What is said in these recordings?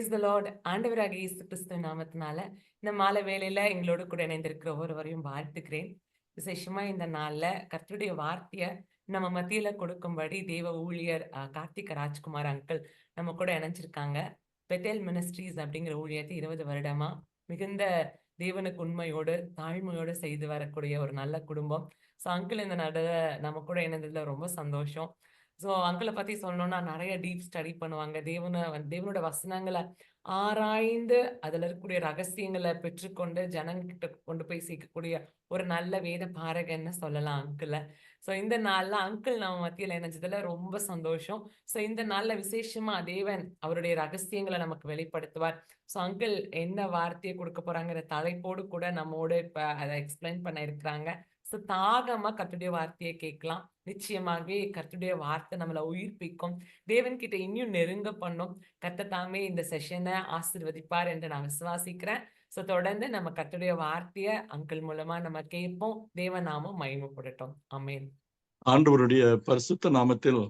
Praise the Lord ஆண்டவராக இயேசு கிறிஸ்துவ நாமத்தினால இந்த மாலை வேலையில எங்களோடு கூட இணைந்திருக்கிற ஒவ்வொருவரையும் வாழ்த்துக்கிறேன். விசேஷமா இந்த நாள்ல கர்த்தருடைய வார்த்தைய நம்ம மத்தியில கொடுக்கும்படி தேவ ஊழியர் கார்த்திக ராஜ்குமார் அங்கிள் நம்ம கூட இணைஞ்சிருக்காங்க. பெட்டேல் மினிஸ்ட்ரீஸ் அப்படிங்கிற ஊழியத்தை இருபது வருடமா மிகுந்த தேவனுக்கு உண்மையோடு தாழ்மையோடு செய்து வரக்கூடிய ஒரு நல்ல குடும்பம். ஸோ அங்கிள் இந்த நட நம்ம கூட இணைந்ததுல ரொம்ப சந்தோஷம். ஸோ அங்கிளை பத்தி சொல்லணும்னா நிறைய டீப் ஸ்டடி பண்ணுவாங்க. தேவனை தேவனோட வசனங்களை ஆராய்ந்து அதில் இருக்கக்கூடிய ரகசியங்களை பெற்றுக்கொண்டு ஜனங்கிட்ட கொண்டு போய் சேர்க்கக்கூடிய ஒரு நல்ல வேத பாரகன்னு சொல்லலாம் அங்கிளை. ஸோ இந்த நாளில் அங்கிள் நம்ம மத்தியில் இணைஞ்சதுல ரொம்ப சந்தோஷம். ஸோ இந்த நாளில் விசேஷமா தேவன் அவருடைய ரகசியங்களை நமக்கு வெளிப்படுத்துவார். ஸோ அங்கிள் என்ன வார்த்தையை கொடுக்க போறாங்கிற தலைப்போடு கூட நம்மோடு இப்போ அதை எக்ஸ்பிளைன் பண்ண இருக்கிறாங்க. ஸோ தாகமாக கத்துடைய வார்த்தையை கேட்கலாம். நிச்சயமாகவே கர்த்துடைய வார்த்தை நம்மளை உயிர்ப்பிக்கும். தேவன் கிட்ட இன்னும் நெருங்க பண்ணும். கத்த தாமே இந்த செஷனை ஆசிர்வதிப்பார் என்று நான் விசுவாசிக்கிறேன். ஸோ தொடர்ந்து நம்ம கத்துடைய வார்த்தையை அங்கிள் மூலமா நம்ம கேட்போம். தேவநாமம் மகிமைப்படட்டும். அமேன் ஆண்டவருடைய பரிசுத்த நாமத்தில்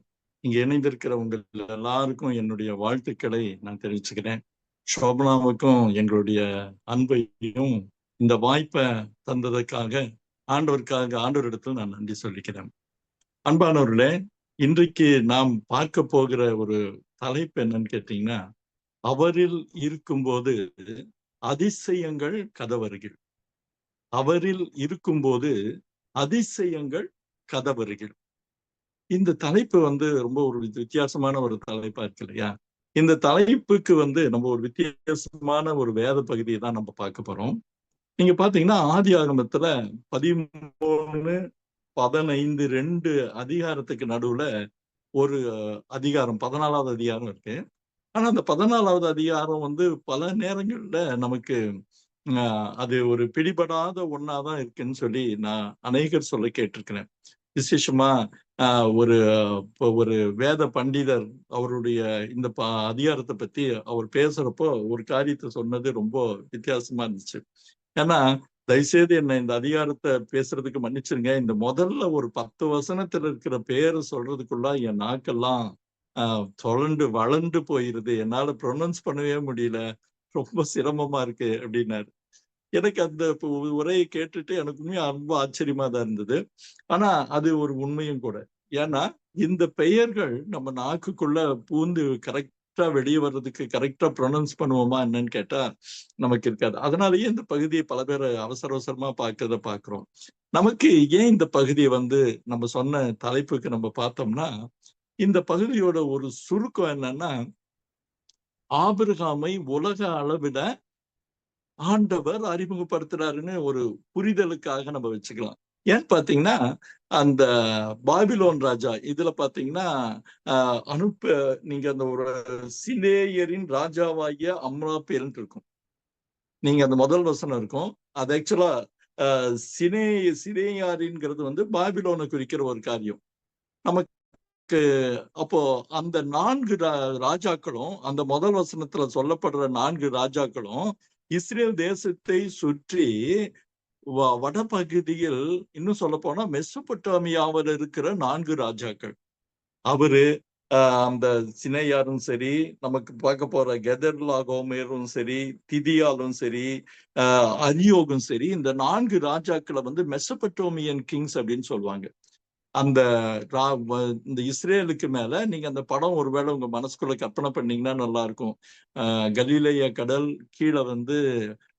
இங்க இணைந்திருக்கிற உங்கள் எல்லாருக்கும் என்னுடைய வாழ்த்துக்களை நான் தெரிவிச்சுக்கிறேன். சோபனாவுக்கும் எங்களுடைய அன்பையும் இந்த வாய்ப்பை தந்ததற்காக ஆண்டவருக்காக ஆண்டவரிடத்தில் நான் நன்றி சொல்லிக்கிறேன். அன்பானவர்களே இன்றைக்கு நாம் பார்க்க போகிற ஒரு தலைப்பு என்னன்னு கேட்டீங்கன்னா அவரில் இருக்கும்போது அதிசயங்கள் கதவருகில். அவரில் இருக்கும்போது அதிசயங்கள் கதவருகில். இந்த தலைப்பு வந்து ரொம்ப ஒரு வித்தியாசமான ஒரு தலைப்பா இருக்கு இல்லையா? இந்த தலைப்புக்கு வந்து நம்ம ஒரு வித்தியாசமான ஒரு வேத பகுதியை தான் நம்ம பார்க்க போறோம். நீங்க பாத்தீங்கன்னா ஆதி ஆகமத்துல பதிமூணு பதினைந்து ரெண்டு அதிகாரத்துக்கு நடுவுல ஒரு அதிகாரம் பதினாலாவது அதிகாரம் இருக்கு. ஆனா அந்த பதினாலாவது அதிகாரம் வந்து பல நேரங்கள்ல நமக்கு அது ஒரு பிடிபடாத ஒன்னாதான் இருக்குன்னு சொல்லி நான் அநேகர் சொல்ல கேட்டிருக்கிறேன். விசேஷமா ஆஹ், ஒரு ஒரு வேத பண்டிதர் அவருடைய இந்த அதிகாரத்தை பத்தி அவர் பேசுறப்போ ஒரு காரியத்தை சொன்னது ரொம்ப வித்தியாசமா இருந்துச்சு. ஏன்னா தயவுசெய்து என்ன இந்த அதிகாரத்தை பேசுறதுக்கு மன்னிச்சிருங்க. இந்த முதல்ல ஒரு பத்து வசனத்துல இருக்கிற பேரை சொல்றதுக்குள்ள என் நாக்கெல்லாம் ஆஹ் தொலண்டு வளர்ந்து போயிருது. என்னால ப்ரொனவுன்ஸ் பண்ணவே முடியல. ரொம்ப சிரமமா இருக்கு அப்படின்னாரு. எனக்கு அந்த உரையை கேட்டுட்டு எனக்கு உண்மையா ரொம்ப ஆச்சரியமா தான் இருந்தது. ஆனா அது ஒரு உண்மையும் கூட. ஏன்னா இந்த பெயர்கள் நம்ம நாக்குக்குள்ள பூந்து கரெக்ட் வெளியே வர்றதுக்கு கரெக்டா ப்ரொனவுன்ஸ் பண்ணுவோமா என்னன்னு கேட்டா நமக்கு இருக்காது. அதனாலயே இந்த பகுதியை பல பேர் அவசர அவசரமா பார்க்கறத பாக்குறோம் நமக்கு ஏன் இந்த பகுதியை வந்து நம்ம சொன்ன தலைப்புக்கு நம்ம பார்த்தோம்னா இந்த பகுதியோட ஒரு சுருக்கம் என்னன்னா ஆபிரகாமை உலக அளவிட ஆண்டவர் அறிமுகப்படுத்துறாருன்னு ஒரு புரிதலுக்காக நம்ம வச்சுக்கலாம். ஏன் பாத்தீங்கன்னா அந்த பாபிலோன் ராஜா இதுல பாத்தீங்கன்னா அனுப்ப நீங்க அந்த ஒரு சிலேயரின் ராஜாவாகிய அம்ராபேல்னு இருக்கும். நீங்க அந்த முதல் வசனம் இருக்கும். அது ஆக்சுவலா சினே சினேயாரின்ங்கிறது வந்து பாபிலோனை குறிக்கிற ஒரு காரியம். நமக்கு அப்போ அந்த நான்கு ரா- ராஜாக்களும் அந்த முதல் வசனத்துல சொல்லப்படுற நான்கு ராஜாக்களும் இஸ்ரேல் தேசத்தை சுற்றி வடபகுதியில் இன்னும் சொல்ல போனா மெசபட்டாமியாவில் இருக்கிற நான்கு ராஜாக்கள். அவரு ஆஹ் அந்த சினையாரும் சரி நமக்கு பார்க்க போற கெதர்லா கோமேரும் சரி திதியாலும் சரி அரியோகும் சரி இந்த நான்கு ராஜாக்களை வந்து மெசபட்டோமியன் கிங்ஸ் அப்படின்னு சொல்லுவாங்க. அந்த இந்த இஸ்ரேலுக்கு மேல நீங்க அந்த படம் ஒருவேளை உங்க மனசுக்குள்ள கற்பனை பண்ணீங்கன்னா நல்லா இருக்கும். ஆஹ் கடல் கீழே வந்து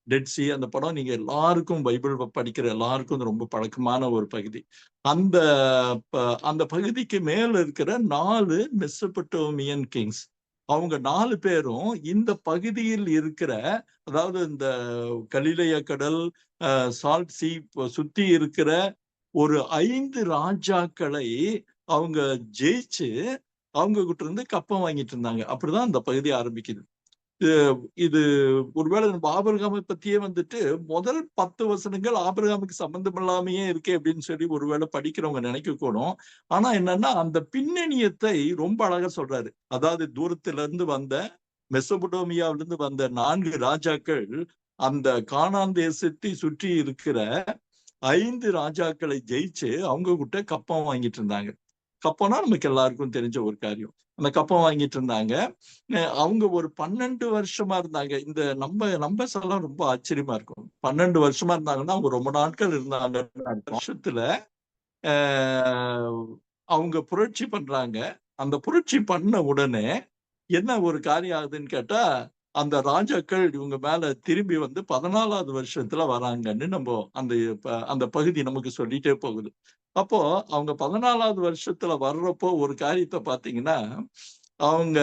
டெட் சி அந்த படம் நீங்க எல்லாருக்கும் பைபிள் படிக்கிற எல்லாருக்கும் ரொம்ப பழக்கமான ஒரு பகுதி. அந்த ப- அந்த பகுதிக்கு மேல இருக்கிற நாலு மெசபட்டோமியன் கிங்ஸ். அவங்க நாலு பேரும் இந்த பகுதியில் இருக்கிற அதாவது இந்த கலிலைய கடல் சால்ட் சி சுத்தி இருக்கிற ஒரு ஐந்து ராஜாக்களை அவங்க ஜெயிச்சு அவங்க கிட்ட இருந்து கப்பம் வாங்கிட்டு இருந்தாங்க. அப்படிதான் அந்த பகுதி ஆரம்பிக்குது. இது ஒருவேளை நம்ம ஆபிரகாமை பத்தியே வந்துட்டு முதல் பத்து வசனங்கள் ஆபிரகாமுக்கு சம்பந்தம் இல்லாமையே இருக்கே அப்படின்னு சொல்லி ஒருவேளை படிக்கிறவங்க நினைக்க கூடும் ஆனா என்னன்னா அந்த பின்னணியத்தை ரொம்ப அழகா சொல்றாரு. அதாவது தூரத்துல இருந்து வந்த மெசபடோமியாவில இருந்து வந்த நான்கு ராஜாக்கள் அந்த காணான் தேசத்தை சுற்றி இருக்கிற ஐந்து ராஜாக்களை ஜெயிச்சு அவங்க கிட்ட கப்பம் வாங்கிட்டு இருந்தாங்க. கப்பம்னா நமக்கு எல்லாருக்கும் தெரிஞ்ச ஒரு காரியம். அந்த கப்பம் வாங்கிட்டு இருந்தாங்க. அஹ் அவங்க ஒரு பன்னெண்டு வருஷமா இருந்தாங்க. இந்த நம்ம நம்ம எல்லாம் ரொம்ப ஆச்சரியமா இருக்கும். பன்னெண்டு வருஷமா இருந்தாங்கன்னா அவங்க ரொம்ப நாட்கள் இருந்தாங்க. வருஷத்துல ஆஹ் அவங்க புரட்சி பண்றாங்க. அந்த புரட்சி பண்ண உடனே என்ன ஒரு காரியம் ஆகுதுன்னு கேட்டா அந்த ராஜாக்கள் இவங்க மேல திரும்பி வந்து பதினாலாவது வருஷத்துல வராங்கன்னு நம்ம அந்த அந்த பகுதி நமக்கு சொல்லிட்டே போகுது. அப்போ அவங்க பதினாலாவது வருஷத்துல வர்றப்போ ஒரு காரியத்தை பாத்தீங்கன்னா அவங்க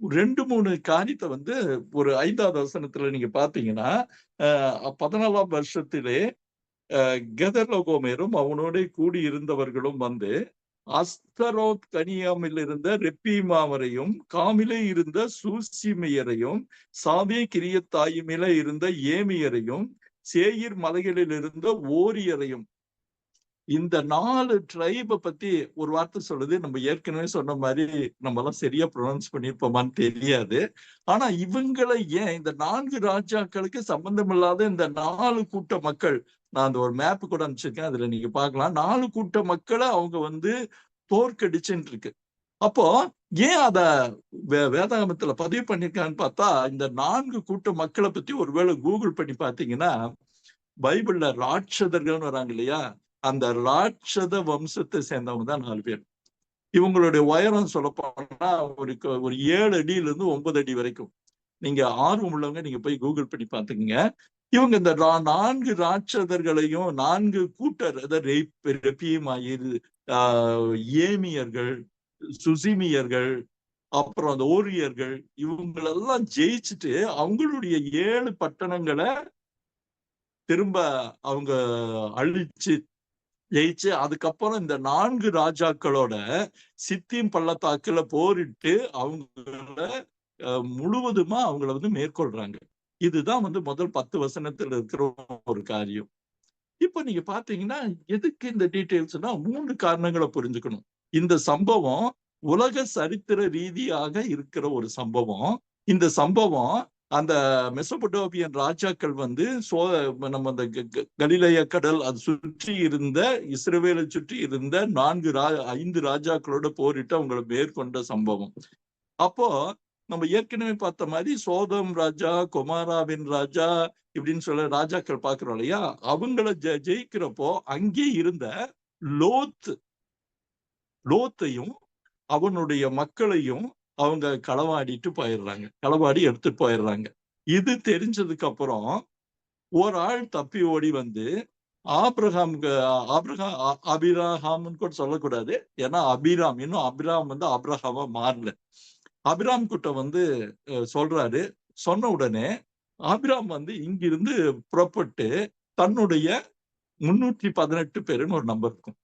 ரெண்டு மூணு காரியத்தை வந்து ஒரு ஐந்தாவது வசனத்துல நீங்க பாத்தீங்கன்னா அஹ் பதினாலாம் வருஷத்திலே கெதர்லகோமேரும் அவனோட கூடி இருந்தவர்களும் வந்து அஸ்தரோத் கனியாமில் இருந்த ரெப்பீமாவரையும் காமிலே இருந்த சூசிமையரையும் சாவே கிரியத்தாயுமில இருந்த ஏமியரையும் சேயிர் மலைகளில் இருந்த ஓரியரையும் இந்த நாலு ட்ரைபை பத்தி ஒரு வார்த்தை சொல்றது நம்ம ஏற்கனவே சொன்ன மாதிரி நம்ம எல்லாம் சரியா ப்ரொனவுன்ஸ் பண்ணியிருப்போமான்னு தெரியாது. ஆனா இவங்களை ஏன் இந்த நான்கு ராஜாக்களுக்கு சம்பந்தம் இல்லாத இந்த நாலு கூட்ட மக்கள் நான் அந்த ஒரு மேப் கூட அனுப்பிச்சிருக்கேன் அதுல நீங்க பாக்கலாம் நாலு கூட்ட மக்களை அவங்க வந்து தோற்கடிச்சுன்னு இருக்கு அப்போ ஏன் அத வே- வேதாகமத்துல பதிவு பண்ணிருக்கான்னு பார்த்தா இந்த நான்கு கூட்ட மக்களை பத்தி ஒருவேளை கூகுள் பண்ணி பார்த்தீங்கன்னா பைபிள்ல ராட்சதர்கள்னு வராங்க இல்லையா? அந்த ராட்சத வம்சத்தை சேர்ந்தவங்க தான் நாலு பேர். இவங்களுடைய உயரம் சொல்ல போனா ஒரு ஒரு ஏழு அடியில இருந்து ஒன்பது அடி வரைக்கும். நீங்க ஆர்வம் உள்ளவங்க நீங்க போய் கூகுள் பண்ணி பாத்துக்கங்க இவங்க இந்த நான்கு ராட்சதர்களையும் நான்கு கூட்டர் அதாவது ரெப்- ரெப்பியமாயிரு ஆஹ் ஏமியர்கள் சுசிமியர்கள் அப்புறம் அந்த ஓரியர்கள் இவங்களெல்லாம் ஜெயிச்சுட்டு அவங்களுடைய ஏழு பட்டணங்களை திரும்ப அவங்க அழிச்சு ஜெயிச்சு அதுக்கப்புறம் இந்த நான்கு ராஜாக்களோட சித்தியும் பள்ளத்தாக்குல போரிட்டு அவங்கள முழுவதுமா அவங்கள வந்து மேற்கொள்றாங்க. இதுதான் வந்து முதல் பத்து வசனத்துல இருக்கிற ஒரு காரியம். இப்ப நீங்க பாத்தீங்கன்னா எதுக்கு இந்த டீட்டெயில்ஸ்னா மூன்று காரணங்களை புரிஞ்சுக்கணும். இந்த சம்பவம் உலக சரித்திர ரீதியாக இருக்கிற ஒரு சம்பவம். இந்த சம்பவம் அந்த மெசபடோபியன் ராஜாக்கள் வந்து சோ நம்ம அந்த க- க- கடல் அது சுற்றி இருந்த இஸ்ரேவேலை சுற்றி இருந்த நான்கு ரா ஐந்து ராஜாக்களோட போரிட்டு அவங்களை மேற்கொண்ட சம்பவம். அப்போ நம்ம ஏற்கனவே பார்த்த மாதிரி சோதம் ராஜா குமாராவின் ராஜா இப்படின்னு சொல்ல ராஜாக்கள் பாக்குறோம் இல்லையா? அவங்கள ஜெ ஜெயிக்கிறப்போ அங்கே இருந்த லோத் லோத்தையும் அவனுடைய மக்களையும் அவங்க களவாடிட்டு போயிடுறாங்க. களவாடி எடுத்துட்டு போயிடுறாங்க. இது தெரிஞ்சதுக்கு அப்புறம் ஒரு ஆள் தப்பி ஓடி வந்து ஆபிரகாம் ஆப்ரஹாம் அபிராஹாம்னு கூட சொல்லக்கூடாது. ஏன்னா அபிராம் இன்னும் அபிராம் வந்து அப்ரஹாமா மாறல. அபிராம் கிட்ட வந்து சொல்றாரு. சொன்ன உடனே ஆபிராம் வந்து இங்கிருந்து புறப்பட்டு தன்னுடைய முன்னூற்றி பதினெட்டு பேருன்னு ஒரு நம்பர் இருக்கும்.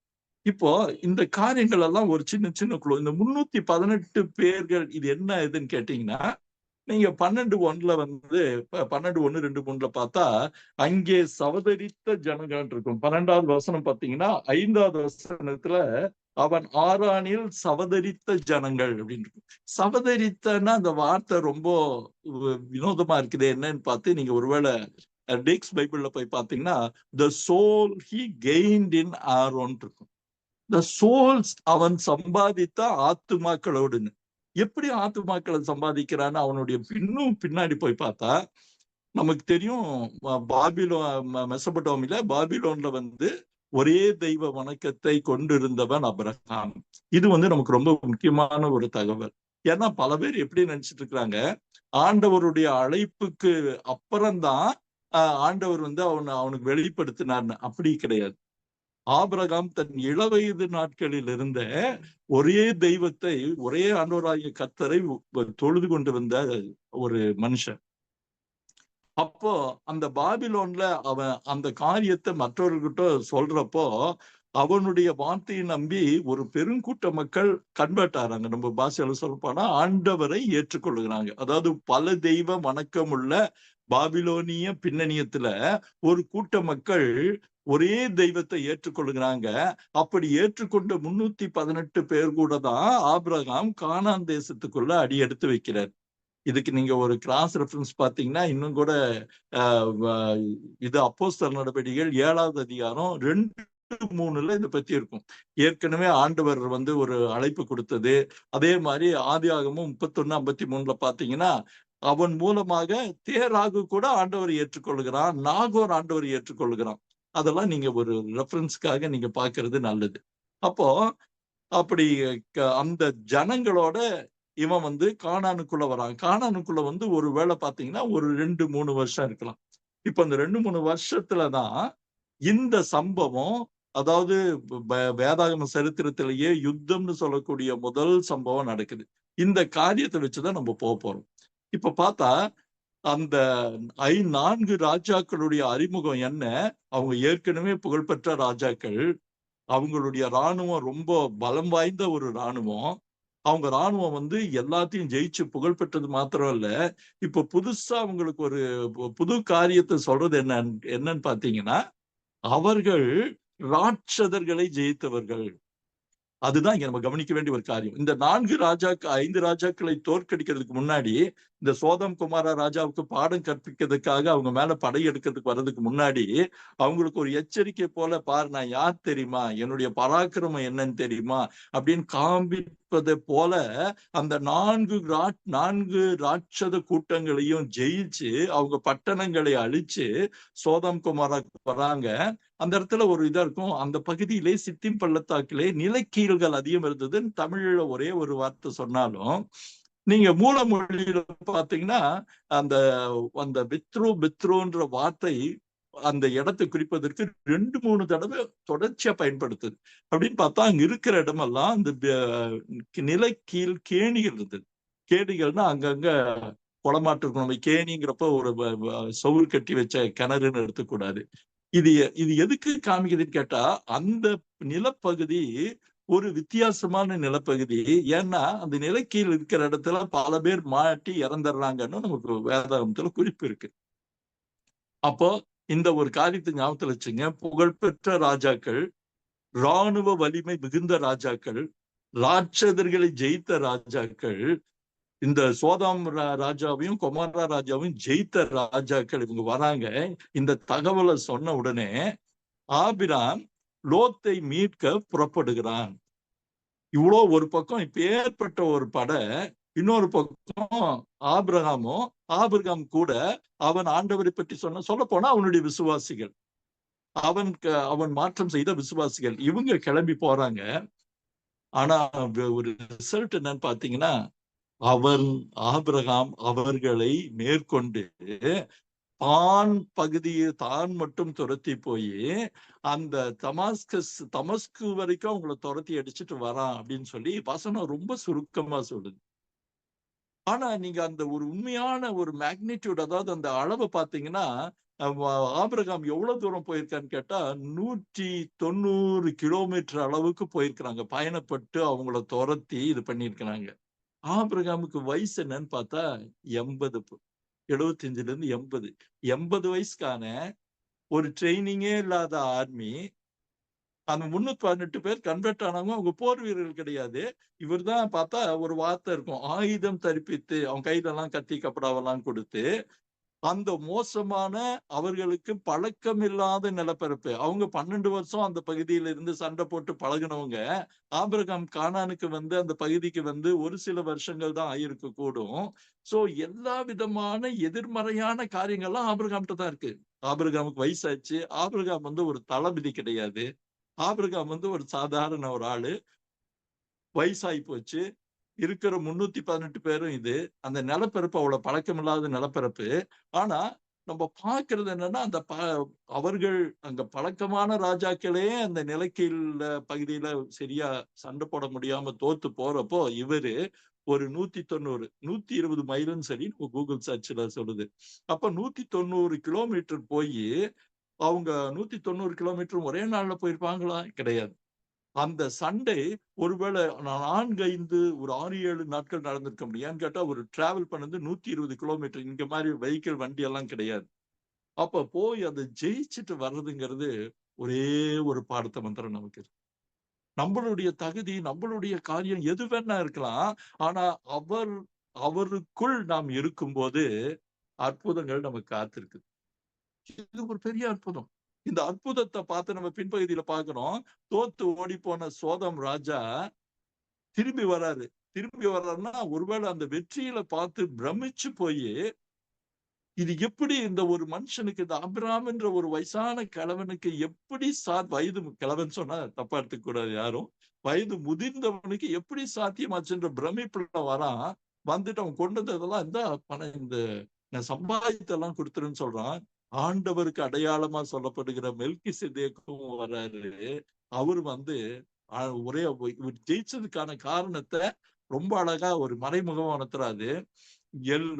இப்போ இந்த காரியங்கள் எல்லாம் ஒரு சின்ன சின்ன குழு இந்த முன்னூத்தி பதினெட்டு பேர்கள் இது என்ன இதுன்னு கேட்டீங்கன்னா நீங்க பன்னெண்டு ஒன்னுல வந்து பன்னெண்டு ஒண்ணு ரெண்டு மூணுல பார்த்தா அங்கே சவதரித்த ஜனங்கள் இருக்கும். பன்னெண்டாவது வசனம் பாத்தீங்கன்னா ஐந்தாவது வசனத்துல அவன் ஆறானில் சவதரித்த ஜனங்கள் அப்படின்னு இருக்கும். சவதரித்தன்னா அந்த வார்த்தை ரொம்ப வினோதமா இருக்குது என்னன்னு பார்த்து நீங்க ஒருவேளை டேக்ஸ் பைபிள்ல போய் பாத்தீங்கன்னா the soul he gained in Aaron இருக்கும். த சோல்ஸ் அவன் சம்பாதித்த ஆத்துமாக்களோடுன்னு எப்படி ஆத்துமாக்களை சம்பாதிக்கிறான்னு அவனுடைய பின்னும் பின்னாடி போய் பார்த்தா நமக்கு தெரியும் பாபிலோ ம- மெசபடோமில பாபிலோன்ல வந்து ஒரே தெய்வ வணக்கத்தை கொண்டிருந்தவன் அப்ரஹாம். இது வந்து நமக்கு ரொம்ப முக்கியமான ஒரு தகவல். ஏன்னா பல பேர் எப்படி நினைச்சிட்டு இருக்கிறாங்க ஆண்டவருடைய அழைப்புக்கு அப்புறம்தான் ஆண்டவர் வந்து அவனை அவனுக்கு வெளிப்படுத்தினார்னு. அப்படி கிடையாது. ஆபிரகாம் தன் இளவயது நாட்களில் இருந்த ஒரே தெய்வத்தை ஒரே ஆண்டவராகிய கர்த்தரை தொழுது கொண்டு வந்த ஒரு மனுஷன். அப்போ அந்த பாபிலோன்ல அவன் அந்த காரியத்தை மற்றவர்கிட்ட சொல்றப்போ அவனுடைய வார்த்தையை நம்பி ஒரு பெருங்கூட்ட மக்கள் கன்வெர்ட் ஆறாங்க நம்ம பாஷையில சொல்லப்போனா ஆண்டவரை ஏற்றுக்கொள்ளுகிறாங்க அதாவது பல தெய்வ வணக்கம் உள்ள பாபிலோனிய பின்னணியத்துல ஒரு கூட்ட மக்கள் ஒரே தெய்வத்தை ஏற்றுக்கொள்கிறாங்க. அப்படி ஏற்றுக்கொண்ட முன்னூத்தி பதினெட்டு பேர் கூட தான் ஆபிரகாம் கானான் தேசத்துக்குள்ள அடி எடுத்து வைக்கிறார். இதுக்கு நீங்க ஒரு கிராஸ் ரெஃபரன்ஸ் பாத்தீங்கன்னா இன்னும் கூட ஆஹ் இது அப்போஸ்தர் நடவடிக்கைகள் ஏழாவது அதிகாரம் ரெண்டு மூணுல இதை பத்தி இருக்கும். ஏற்கனவே ஆண்டவர் வந்து ஒரு அழைப்பு கொடுத்தது. அதே மாதிரி ஆதி ஆகமும் முப்பத்தொன்னு ஐம்பத்தி மூணுல பாத்தீங்கன்னா அவன் மூலமாக தேராகு கூட ஆண்டவர் ஏற்றுக்கொள்கிறான் நாகோர் ஆண்டவர் ஏற்றுக்கொள்கிறான். அதெல்லாம் நீங்க ஒரு ரெஃபரன்ஸ்க்காக நீங்க பாக்குறது நல்லது. அப்போ அப்படி அந்த ஜனங்களோட இவன் வந்து காணானுக்குள்ள வரான். காணானுக்குள்ள வந்து ஒரு வேலை பாத்தீங்கன்னா ஒரு ரெண்டு மூணு வருஷம் இருக்கலாம். இப்ப அந்த ரெண்டு மூணு வருஷத்துலதான் இந்த சம்பவம் அதாவது வேதாகம சரித்திரத்திலேயே யுத்தம்னு சொல்லக்கூடிய முதல் சம்பவம் நடக்குது. இந்த காரியத்தை வச்சுதான் நம்ம போக போறோம். இப்ப பார்த்தா அந்த ஐ நான்கு ராஜாக்களுடைய அறிமுகம் என்ன? அவங்க ஏற்கனவே புகழ்பெற்ற ராஜாக்கள். அவங்களுடைய ராணுவம் ரொம்ப பலம் வாய்ந்த ஒரு ராணுவம் அவங்க ராணுவம் வந்து எல்லாத்தையும் ஜெயிச்சு புகழ் பெற்றது மாத்திரம் இல்ல இப்ப புதுசா அவங்களுக்கு ஒரு பு- புது காரியத்தை சொல்றது என்ன என்னன்னு பாத்தீங்கன்னா அவர்கள் ராட்சதர்களை ஜெயித்தவர்கள். அதுதான் இங்க நம்ம கவனிக்க வேண்டிய ஒரு காரியம். இந்த நான்கு ராஜாக்கு ஐந்து ராஜாக்களை தோற்கடிக்கிறதுக்கு முன்னாடி இந்த சோதம் குமார ராஜாவுக்கு பாடம் கற்பிக்கிறதுக்காக அவங்க மேல படையெடுக்கிறதுக்கு வர்றதுக்கு முன்னாடி அவங்களுக்கு ஒரு எச்சரிக்கை போல பாரு நான் யார் தெரியுமா? என்னுடைய பராக்கிரமம் என்னன்னு தெரியுமா? அப்படின்னு காண்பிப்பதை போல அந்த நான்கு நான்கு ராட்சத கூட்டங்களையும் ஜெயிச்சு அவங்க பட்டணங்களை அழிச்சு சோதம் குமாரா வராங்க. அந்த இடத்துல ஒரு இதா இருக்கும். அந்த பகுதியிலே சித்திம் பள்ளத்தாக்கிலே நிலக்கீழ்கள் அதிகம் இருந்ததுன்னு தமிழ்ல ஒரே ஒரு வார்த்தை சொன்னாலும் நீங்க மூல மொழியில பாத்தீங்கன்னா அந்த அந்த பித்ரு பித்ருன்ற வார்த்தை அந்த இடத்தை குறிப்பதற்கு ரெண்டு மூணு தடவை தொடர்ச்சியா பயன்படுத்துது. அப்படின்னு பார்த்தா அங்க இருக்கிற இடமெல்லாம் அந்த நிலை கீழ் கேணிகள் இருந்தது. கேணிகள்னா அங்கங்க குளமாட்டிருக்கணும் நம்ம கேணிங்கிறப்ப ஒரு வ- வ- சவுறு கட்டி வச்ச கிணறுன்னு எடுத்துக்கூடாது. இது இது எதுக்கு காமிக்குதுன்னு கேட்டா அந்த நிலப்பகுதி ஒரு வித்தியாசமான நிலப்பகுதி. ஏன்னா அந்த நிலக்கீழ் இருக்கிற இடத்துல பல பேர் மாட்டி இறந்துடுறாங்கன்னு நமக்கு வேதாகமத்துல குறிப்பு இருக்கு. அப்போ இந்த ஒரு காரியத்தை ஞாபகத்துல வச்சுங்க. புகழ்பெற்ற ராஜாக்கள் ராணுவ வலிமை மிகுந்த ராஜாக்கள் ராட்சதர்களை ஜெயித்த ராஜாக்கள் இந்த சோதாம் ரா- ராஜாவையும் குமாரா ராஜாவையும் ஜெயித்த ராஜாக்கள் இவங்க வராங்க. இந்த தகவலை சொன்ன உடனே ஆபிராம் லோத்தை மீட்க புறப்படுகிறான். இவ்வளோ ஒரு பக்கம் இப்ப ஏற்பட்ட ஒரு படை இன்னொரு பக்கம் ஆபிரகாமும் ஆபிரகாம் கூட அவன் ஆண்டவரை பற்றி சொன்ன சொல்ல போனா அவனுடைய விசுவாசிகள். அவன் அவன் மாற்றம் செய்த விசுவாசிகள். இவங்க கிளம்பி போறாங்க. ஆனா ஒரு ரிசல்ட் என்னன்னு பாத்தீங்கன்னா அவன் ஆபிரகாம் அவர்களை மேற்கொண்டு தான் பகுதியை தான் மட்டும் துரத்தி போய் அந்த தமாஸ்கஸ் தமஸ்கு வரைக்கும் அவங்கள துரத்தி அடிச்சுட்டு வரான் அப்படின்னு சொல்லி வசனம் ரொம்ப சுருக்கமா சொல்லுது. ஆனா நீங்க அந்த ஒரு உண்மையான ஒரு மேக்னிடியூட் அதாவது அந்த அளவை பாத்தீங்கன்னா ஆபிரகாம் எவ்வளவு தூரம் போயிருக்கான்னு கேட்டா நூற்றி தொண்ணூறு கிலோமீட்டர் அளவுக்கு போயிருக்கிறாங்க. பயணப்பட்டு அவங்கள துரத்தி இது பண்ணியிருக்கிறாங்க. ஆபிரகாமுக்கு வயசு என்னன்னு பார்த்தா எண்பது எழுபத்தஞ்சுல இருந்து எண்பது. எண்பது வயசுக்கான ஒரு ட்ரைனிங்கே இல்லாத ஆர்மி அந்த முன்னூத்தி பதினெட்டு பேர் கன்வெர்ட் ஆனவங்க அவங்க போர் வீரர்கள் கிடையாது. இவர்தான் பார்த்தா ஒரு வார்த்தை இருக்கும் ஆயுதம் தரிப்பித்து அவங்க கையில எல்லாம் கத்தி கப்படாவெல்லாம் கொடுத்து அந்த மோசமான அவர்களுக்கு பழக்கம் இல்லாத நிலப்பரப்பு. அவங்க பன்னெண்டு வருஷம் அந்த பகுதியில இருந்து சண்டை போட்டு பழகுனவங்க ஆபிரகாம் கானானுக்கு வந்து அந்த பகுதிக்கு வந்து ஒரு சில வருஷங்கள் தான் ஆயிருக்க கூடும். சோ எல்லா விதமான எதிர்மறையான காரியங்கள்லாம் ஆபிரகாம்கிட்ட தான் இருக்கு. ஆபிரகாமுக்கு வயசாச்சு. ஆபிரகாம் வந்து ஒரு தளபதி கிடையாது. ஆபிரகாம் வந்து ஒரு சாதாரண ஒரு ஆளு. வயசாகி போச்சு. இருக்கிற முன்னூத்தி பதினெட்டு பேரும் இது அந்த நிலப்பரப்பு அவ்வளவு பழக்கம் இல்லாத நிலப்பரப்பு. ஆனா நம்ம பார்க்கறது என்னன்னா அந்த ப அவர்கள் அங்க பழக்கமான ராஜாக்களே அந்த நிலக்கீழ் பகுதியில சரியா சண்டை போட முடியாம தோத்து போறப்போ இவரு ஒரு நூத்தி தொண்ணூறு நூத்தி இருபது மைல்னு சரி நம்ம கூகுள் சர்ச்ல சொல்லுது. அப்ப நூத்தி தொண்ணூறு கிலோமீட்டர் போய் அவங்க நூத்தி தொண்ணூறு கிலோமீட்டர் ஒரே நாள்ல போயிருப்பாங்களா? கிடையாது. அந்த சண்டை ஒருவேளை நான்கு ஐந்து ஒரு ஆறு ஏழு நாட்கள் நடந்திருக்க முடியும். கேட்டா ஒரு டிராவல் பண்ணது நூத்தி இருபது கிலோமீட்டர் இங்க மாதிரி வெஹிக்கிள் வண்டி எல்லாம் கிடையாது. அப்ப போய் அதை ஜெயிச்சுட்டு வர்றதுங்கிறது ஒரே ஒரு பாடத்தை மந்திரம் நமக்கு இருக்கு. நம்மளுடைய தகுதி நம்மளுடைய காரியம் எது வேணா இருக்கலாம். ஆனா அவர் அவருக்குள் நாம் இருக்கும்போது அற்புதங்கள் நமக்கு காத்திருக்கு. இது ஒரு பெரிய அற்புதம். இந்த அற்புதத்தை பார்த்து நம்ம பின்பகுதியில பாக்குறோம் தோத்து ஓடி போன சோதம் ராஜா திரும்பி வராரு. திரும்பி வர்றாருன்னா ஒருவேளை அந்த வெற்றியில பார்த்து பிரமிச்சு போய் இது எப்படி இந்த ஒரு மனுஷனுக்கு இந்த அபிராம்ன்ற ஒரு வயசான கிழவனுக்கு எப்படி சா வயது கிழவன் சொன்னா தப்பா எடுத்துக்க கூடாது யாரும். வயது முதிர்ந்தவனுக்கு எப்படி சாத்தியமாச்சுன்ற பிரமிப்புல வரான். வந்துட்டு அவன் கொண்டு வந்ததெல்லாம் இந்த பணம் இந்த நான் சம்பாதித்தெல்லாம் கொடுத்துருன்னு சொல்றான். ஆண்டவருக்கு அடையாளமா சொல்லப்படுகிற மெல்கி சிதேக்கும் வர்றாரு அவர் வந்து ஒரே இவர் ஜெயிச்சதுக்கான காரணத்தை ரொம்ப அழகா ஒரு மறைமுகம் உணர்த்துறாரு. எல்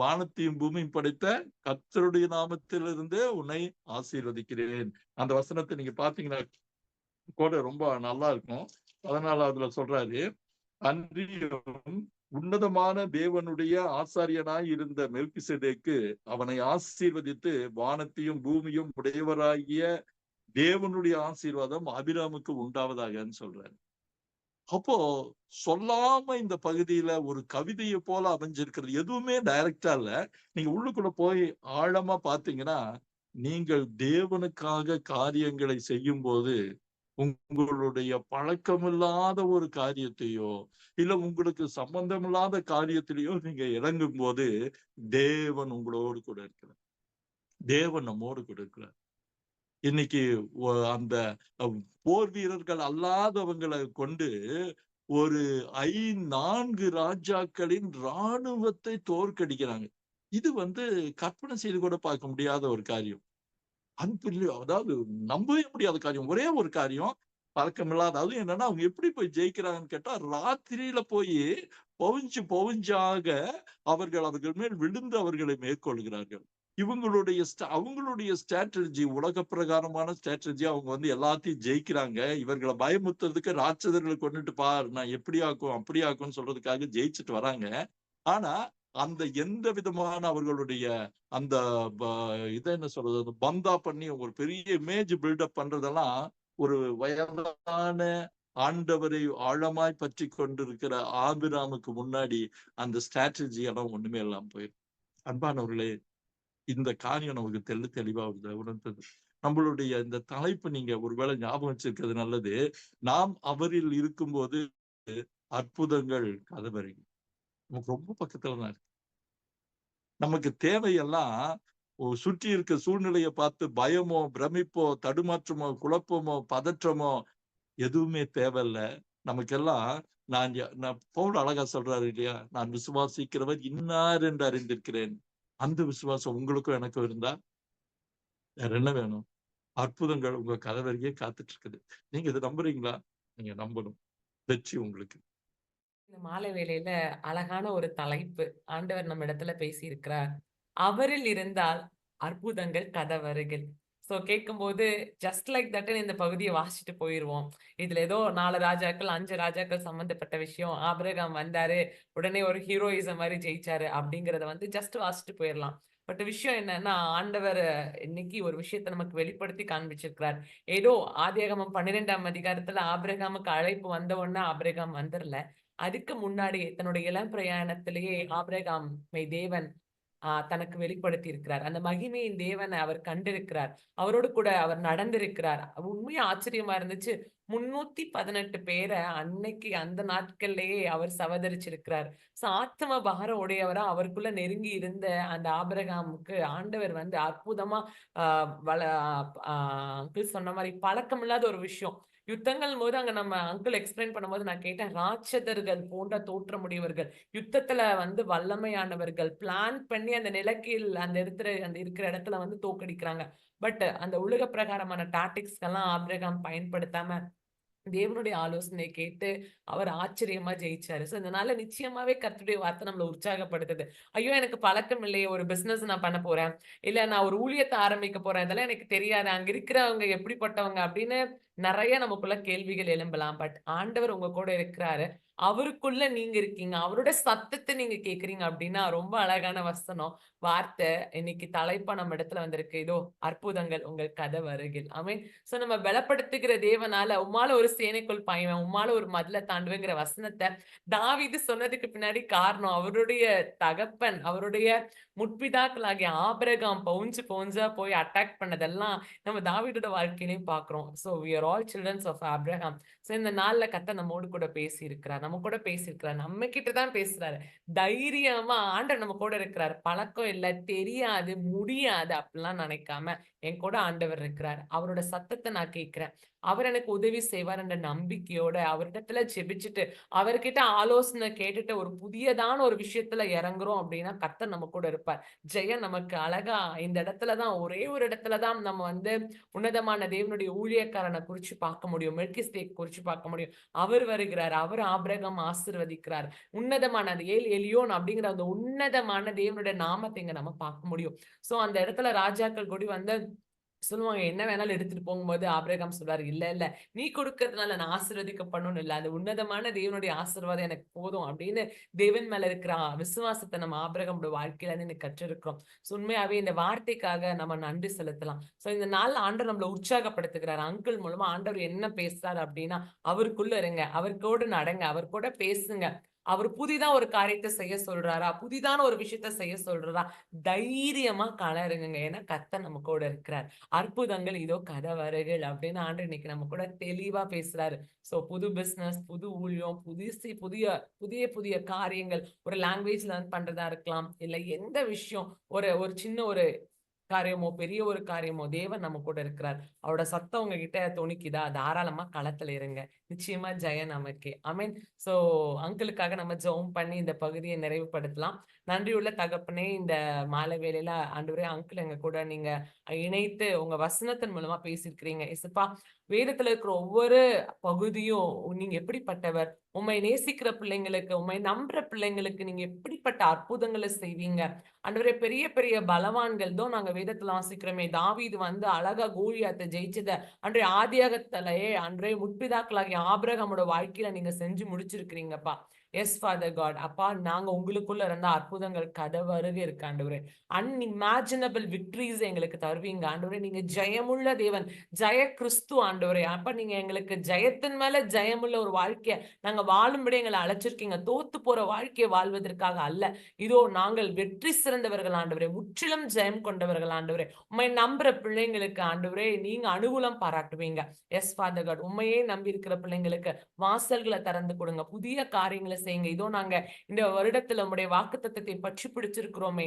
வானத்தையும் பூமியும் படைத்த கத்தருடைய நாமத்திலிருந்தே உன்னை ஆசீர்வதிக்கிறேன். அந்த வசனத்தை நீங்க பாத்தீங்கன்னா கூட ரொம்ப நல்லா இருக்கும். பதினாலாவதுல அதுல சொல்றாரு அன்றியும் உன்னதமான தேவனுடைய ஆசாரியனாய் இருந்த மெல்கிசேதேக்கு அவனை ஆசீர்வதித்து வானத்தையும் பூமியும் உடையவராகிய தேவனுடைய ஆசீர்வாதம் அபிராமுக்கு உண்டாவதாகன்னு சொல்றாரு. அப்போ சொல்லாம இந்த பகுதியில ஒரு கவிதையை போல அமைஞ்சிருக்கிறது. எதுவுமே டைரக்டா இல்ல. நீங்க உள்ளுக்குள்ள போய் ஆழமா பாத்தீங்கன்னா நீங்கள் தேவனுக்காக காரியங்களை செய்யும் போது உங்களுடைய பழக்கமில்லாத ஒரு காரியத்தையோ இல்ல உங்களுக்கு சம்பந்தமில்லாத காரியத்திலையோ நீங்க இறங்கும் போது தேவன் உங்களோடு கூட இருக்கிறார். தேவன் நம்மோடு கூட இருக்கிறார். இன்னைக்கு அந்த போர் வீரர்கள் அல்லாதவங்களை கொண்டு ஒரு ஐ நான்கு ராஜாக்களின் இராணுவத்தை தோற்கடிக்கிறாங்க. இது வந்து கற்பனை செய்து கூட பார்க்க முடியாத ஒரு காரியம். அன்பில்லி அதாவது நம்பவே முடியாத காரியம் ஒரே ஒரு காரியம் பழக்கமில்லாத அதுவும் என்னன்னா அவங்க எப்படி போய் ஜெயிக்கிறாங்கன்னு கேட்டா ராத்திரியில போய் பவுஞ்சு பவுஞ்சாக அவர்கள் அவர்கள் மேல் விழுந்து அவர்களை மேற்கொள்கிறார்கள். இவங்களுடைய அவங்களுடைய ஸ்ட்ராட்டஜி உலக பிரகாரமான ஸ்ட்ராட்டஜி அவங்க வந்து எல்லாத்தையும் ஜெயிக்கிறாங்க. இவர்களை பயமுத்துறதுக்கு ராட்சதர்களை கொண்டுட்டு பாரு நான் எப்படி ஆக்கும் அப்படி ஆக்கும்னு சொல்றதுக்காக ஜெயிச்சுட்டு வராங்க. ஆனா அந்த எந்த விதமான அவர்களுடைய அந்த ப- இதை என்ன சொல்றது பந்தா பண்ணி ஒரு பெரிய இமேஜ் பில்டப் பண்றதெல்லாம் ஒரு வயதான ஆண்டவரை ஆழமாய் பற்றி கொண்டிருக்கிற ஆபிராமுக்கு முன்னாடி அந்த ஸ்ட்ராட்டஜி எல்லாம் ஒண்ணுமே இல்லாம போயிடும் அன்பானவர்களே இந்த காரியம் நமக்கு தெள்ள தெளிவா உணர்ந்தது. நம்மளுடைய இந்த தலைப்பு நீங்க ஒருவேளை ஞாபகம் வச்சிருக்கிறது நல்லது. நாம் அவரில் இருக்கும்போது அற்புதங்கள் கதவரை நமக்கு ரொம்ப பக்கத்துல தான் இருக்கு. நமக்கு தேவையெல்லாம் சுற்றி இருக்க சூழ்நிலையை பார்த்து பயமோ பிரமிப்போ தடுமாற்றமோ குழப்பமோ பதற்றமோ எதுவுமே தேவையில்ல. நமக்கெல்லாம் நான் நான் பவுல் அழகா சொல்றாரு இல்லையா? நான் விசுவாசிக்கிறவர் இன்னார் என்று அறிந்திருக்கிறேன். அந்த விசுவாசம் உங்களுக்கும் எனக்கும் இருந்தா வேற என்ன வேணும்? அற்புதங்கள் உங்க கதவருகே காத்துட்டு இருக்குது. நீங்க இதை நம்புறீங்களா? நீங்க நம்பணும். வெற்றி உங்களுக்கு. இந்த மாலை வேளையில அழகான ஒரு தலைப்பு ஆண்டவர் நம்ம இடத்துல பேசி இருக்கிறார் அவரில் இருந்தால் அற்புதங்கள் கதவருகில். ஸோ கேட்கும்போது ஜஸ்ட் லைக் தட் இந்த பகுதியை வாசிச்சுட்டு போயிடுவோம் இதுல ஏதோ நாலு ராஜாக்கள் அஞ்சு ராஜாக்கள் சம்பந்தப்பட்ட விஷயம். ஆபிரகாம் வந்தாரு உடனே ஒரு ஹீரோயிசம் மாதிரி ஜெயிச்சாரு அப்படிங்கறத வந்து ஜஸ்ட் வாசிச்சுட்டு போயிடலாம் பட் விஷயம் என்னன்னா ஆண்டவர் இன்னைக்கு ஒரு விஷயத்த நமக்கு வெளிப்படுத்தி காண்பிச்சிருக்கிறார். ஏதோ ஆதியாகமம் பன்னிரெண்டாம் அதிகாரத்துல ஆபிரகாமுக்கு அழைப்பு வந்த உடனே ஆபிரகாம் வந்துடல அதுக்கு முன்னாடி தன்னுடைய இளம் பிரயாணத்திலேயே ஆபிரகாமை மை தேவன் ஆஹ் தனக்கு வெளிப்படுத்தி இருக்கிறார் அந்த மகிமையின் தேவனை அவர் கண்டிருக்கிறார். அவரோடு கூட அவர் நடந்திருக்கிறார். உண்மையா ஆச்சரியமா இருந்துச்சு. முன்னூத்தி பதினெட்டு பேரை அன்னைக்கு அந்த நாட்கள்லயே அவர் சவதரிச்சிருக்கிறார். சாத்தம ஆத்ம உடையவரா அவருக்குள்ள நெருங்கி இருந்த அந்த ஆபிரகாமுக்கு ஆண்டவர் வந்து அற்புதமா ஆஹ் வள ஆஹ் சொன்ன மாதிரி பழக்கம் இல்லாத ஒரு விஷயம். யுத்தங்கள் போது அங்க நம்ம அங்கிள் எக்ஸ்பிளைன் பண்ணும்போது நான் கேட்டேன் ராட்சதர்கள் போன்ற தோற்றமுடையவர்கள் யுத்தத்துல வந்து வல்லமையானவர்கள் பிளான் பண்ணி அந்த நிலக்கீழ் அந்த இடத்துல அந்த இருக்கிற இடத்துல வந்து தோக்கடிக்கிறாங்க. பட் அந்த உலக பிரகாரமான எல்லாம் ஆப்ரகாம் பயன்படுத்தாம தேவனுடைய ஆலோசனை கேட்டு அவர் ஆச்சரியமா ஜெயிச்சாரு. சோ இதனால நிச்சயமாவே கத்துடைய வார்த்தை நம்மள உற்சாகப்படுத்துது. ஐயோ எனக்கு பழக்கம் இல்லையே ஒரு பிசினஸ் நான் பண்ண போறேன். இல்ல நான் ஒரு ஊழியத்தை ஆரம்பிக்க போறேன். இதெல்லாம் எனக்கு தெரியாது. அங்க இருக்கிறவங்க எப்படிப்பட்டவங்க அப்படின்னு நிறைய நமக்குள்ள கேள்விகள் எழும்பலாம். பட் ஆண்டவர் உங்க கூட இருக்கிறாரு. அவருக்குள்ள நீங்க இருக்கீங்க. அவரோட சத்தத்தை நீங்க கேக்குறீங்க அப்படின்னா ரொம்ப அழகான வசனம். வார்த்தை இன்னைக்கு தலைப்பா நம்ம இடத்துல வந்திருக்கு. இதோ அற்புதங்கள் உங்கள் கதை வருகில் மீன் சோ நம்ம பலப்படுத்துகிற தேவனால உம்மால ஒரு சேனைக்குள் பாய்வேன். உம்மால ஒரு மதுல தாண்டுவேங்கிற வசனத்தை தாவிது சொன்னதுக்கு பின்னாடி காரணம் அவருடைய தகப்பன் அவருடைய முற்பிதாக்களாகிய ஆபரகம் பவுஞ்சு பவுஞ்சா போய் அட்டாக் பண்ணதெல்லாம் நம்ம தாவிடோட வாழ்க்கையிலையும் பாக்குறோம் so we are all children of abraham இந்த நாள்ல கத்த நம்மோடு கூட பேசியிருக்கிறார். நம்ம கூட பேசியிருக்கிறார். நம்ம கிட்ட தான் பேசுறாரு. தைரியமா ஆண்டவர் நம்ம கூட இருக்கிறார். பழக்கம் இல்லை தெரியாது முடியாது அப்படிலாம் நினைக்காம என் கூட ஆண்டவர் இருக்கிறார். அவரோட சத்தத்தை நான் கேட்கிறேன். அவர் எனக்கு உதவி செய்வார் என்ற நம்பிக்கையோட அவரிடத்துல ஜெபிச்சுட்டு அவர்கிட்ட ஆலோசனை கேட்டுட்டு ஒரு புதியதான ஒரு விஷயத்துல இறங்குறோம் அப்படின்னா கத்தர் நம்ம கூட இருப்பார். ஜெய நமக்கு அழகா இந்த இடத்துலதான் ஒரே ஒரு இடத்துலதான் நம்ம வந்து உன்னதமான தேவனுடைய ஊழியக்காரனை குறிச்சு பார்க்க முடியும். மெல்கிஸ்தேக் குறிச்சு பார்க்க முடியும். அவர் வருகிறார் அவர் ஆபிரகம் ஆசிர்வதிக்கிறார். உன்னதமான அந்த ஏல் எலியோன் அப்படிங்கிற அந்த உன்னதமான தேவனுடைய நாமத்தை இங்க நம்ம பார்க்க முடியும். சோ அந்த இடத்துல ராஜாக்கள் கூடி வந்து சொல்லுவாங்க என்ன வேணாலும் எடுத்துட்டு போகும்போது ஆபிரகாம் சொல்றாரு இல்ல இல்ல நீ கொடுக்கறதுனால நான் ஆசீர்வதிக்கப்படணும் இல்ல. அது உன்னதமான தேவனுடைய ஆசீர்வாதம் எனக்கு போதும் அப்படின்னு தேவன் மேல இருக்கிற விசுவாசத்தை நம்ம ஆபிரகமுடைய வாழ்க்கையில இருந்து கற்றிருக்கிறோம். So, உண்மையாவே இந்த வார்த்தைக்காக நம்ம நன்றி செலுத்தலாம். சோ இந்த நாள் ஆண்டவர் நம்மளை உற்சாகப்படுத்துகிறார். அங்கிள் மூலமா ஆண்டவர் என்ன பேசுறாரு அப்படின்னா அவருக்குள்ள இருங்க. அவர் கூட நடங்க. அவர் கூட பேசுங்க. அவர் புதிதா ஒரு காரியத்தை செய்ய சொல்றாரா? புதிதான ஒரு விஷயத்த செய்ய சொல்றாரா? தைரியமா கலருங்க ஏன்னா கத்த நம்ம கூட இருக்கிறார். அற்புதங்கள் இதோ கதவரைகள் அப்படின்னு ஆண்டு இன்னைக்கு நம்ம கூட தெளிவா பேசுறாரு. சோ புது பிசினஸ் புது ஊழியம் புதுசு புதிய புதிய புதிய காரியங்கள். ஒரு லாங்குவேஜ் லேர்ன் பண்றதா இருக்கலாம். இல்ல எந்த விஷயம் ஒரு ஒரு சின்ன ஒரு காரியமோ பெரிய ஒரு காரியமோ தேவன் நம்ம கூட இருக்கிறார். அவரோட சத்தம் உங்ககிட்ட துணிக்குதா தாராளமா களத்துல இருங்க. நிச்சயமா ஜெயம் நமக்கே. அமீன் சோ அங்கிளுக்காக நம்ம ஜெபம் பண்ணி இந்த பகுதியை நிறைவுபடுத்தலாம். நன்றியுள்ள தகப்பனே இந்த மாலை அன்று ஆண்டவரே அங்கிள் எங்க கூட நீங்க இணைத்து உங்க வசனத்தின் மூலமா பேசியிருக்கிறீங்க. இசுப்பா வேதத்துல இருக்கிற ஒவ்வொரு பகுதியும் நீங்க எப்படிப்பட்டவர்? உண்மை நேசிக்கிற பிள்ளைங்களுக்கு உண்மை நம்புற பிள்ளைங்களுக்கு நீங்க எப்படிப்பட்ட அற்புதங்களை செய்வீங்க? அன்றைய பெரிய பெரிய பலவான்கள் தான் நாங்க வேதத்துல வாசிக்கிறோமே இது வந்து அழகா கோலியாத்தை ஜெயிச்சத அன்றைய ஆதியாகத்தலையே அன்றைய முற்பிதாக்களாகிய ஆபிரகமோட வாழ்க்கையில நீங்க செஞ்சு முடிச்சிருக்கிறீங்கப்பா. எஸ் ஃபாதர் காட் அப்பா நாங்க உங்களுக்குள்ள இருந்த அற்புதங்கள் கதவருக இருக்கு ஆண்டவரே. அன்இமேஜினபிள் விக்ட்ரிஸ் எங்களுக்கு தருவீங்க ஆண்டவரே. நீங்க ஜெயமுள்ள தேவன் ஜெய கிறிஸ்து ஆண்டவரே. அப்ப நீங்க எங்களுக்கு ஜெயத்தின் மேல ஜெயமுள்ள ஒரு வாழ்க்கைய நாங்க வாழும்படி எங்களை அழைச்சிருக்கீங்க. தோத்து போற வாழ்க்கையை வாழ்வதற்காக அல்ல. இதோ நாங்கள் வெற்றி சிறந்தவர்கள் ஆண்டவரே. முற்றிலும் ஜெயம் கொண்டவர்கள் ஆண்டவரே. உண்மை நம்புற பிள்ளைங்களுக்கு ஆண்டவரே நீங்க அனுகூலம் பாராட்டுவீங்க. எஸ் ஃபாதர் காட் உண்மையே நம்பி இருக்கிற பிள்ளைங்களுக்கு வாசல்களை திறந்து கொடுங்க. புதிய காரியங்களை செய்யுங்க. இதோ நாங்க இந்த வருடத்துல உம்முடைய வாக்கு தத்துவத்தை பற்றி பிடிச்சிருக்கிறோமே.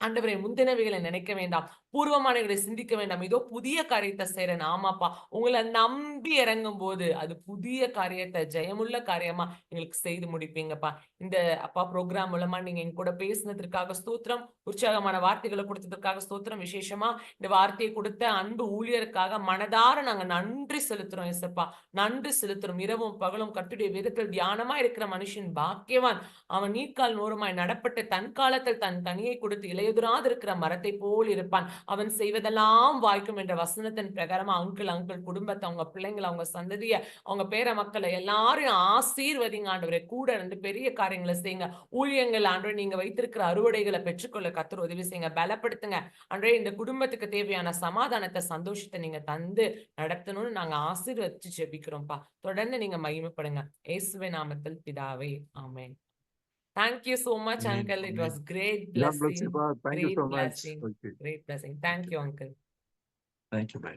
ஆண்டவரை முந்தினவைகளை நினைக்க வேண்டாம். பூர்வமானவர்களை சிந்திக்க வேண்டாம். இதோ புதிய காரியத்தை செய்யறேன் ஆமாப்பா. உங்களை நம்பி இறங்கும் போது அது புதிய காரியத்தை ஜெயமுள்ள காரியமா எங்களுக்கு செய்து முடிப்பீங்கப்பா. இந்த அப்பா ப்ரோக்ராம் மூலமா நீங்க எங்க கூட பேசினதற்காக ஸ்தோத்திரம் உற்சாகமான வார்த்தைகளை கொடுத்ததற்காக ஸ்தோத்திரம். விசேஷமா இந்த வார்த்தையை கொடுத்த அன்பு ஊழியருக்காக மனதார நாங்க நன்றி செலுத்துறோம் எசப்பா நன்றி செலுத்துறோம். இரவும் பகலும் கட்டுடைய விதத்தில் தியானமா இருக்கிற மனுஷன் பாக்கியவான். அவன் நீக்கால் நூறுமாய் நடப்பட்டு தன் காலத்தில் தன் கனியை கொடுத்து இலையுதிராது இருக்கிற மரத்தை போல் இருப்பான். அவன் செய்வதெல்லாம் வாய்க்கும் என்ற வசனத்தின் பிரகாரமா அங்கிள் அங்கிள் குடும்பத்தை அவங்க பிள்ளைங்களை அவங்க சந்ததிய அவங்க பேர மக்களை எல்லாரையும் ஆசீர்வதிங்க. ஆண்டவரை கூட இருந்து பெரிய காரியங்களை செய்யுங்க. ஊழியங்கள் ஆண்டவரே நீங்க வைத்திருக்கிற அறுவடைகளை பெற்றுக்கொள்ள கத்துற உதவி செய்யுங்க. பலப்படுத்துங்க. அன்றே இந்த குடும்பத்துக்கு தேவையான சமாதானத்தை சந்தோஷத்தை நீங்க தந்து நடத்தணும்னு நாங்க ஆசீர்வதிச்சு ஜெபிக்கிறோம்ப்பா. தொடர்ந்து நீங்க மகிமைப்படுங்க. இயேசுவை நாமத்தில் பிதாவே ஆமேன். Thank you so much, Amen. Uncle. It was great blessing. Yeah, Thank great you so blessing. much. Okay. Great blessing. Thank you, Uncle. Thank you, man.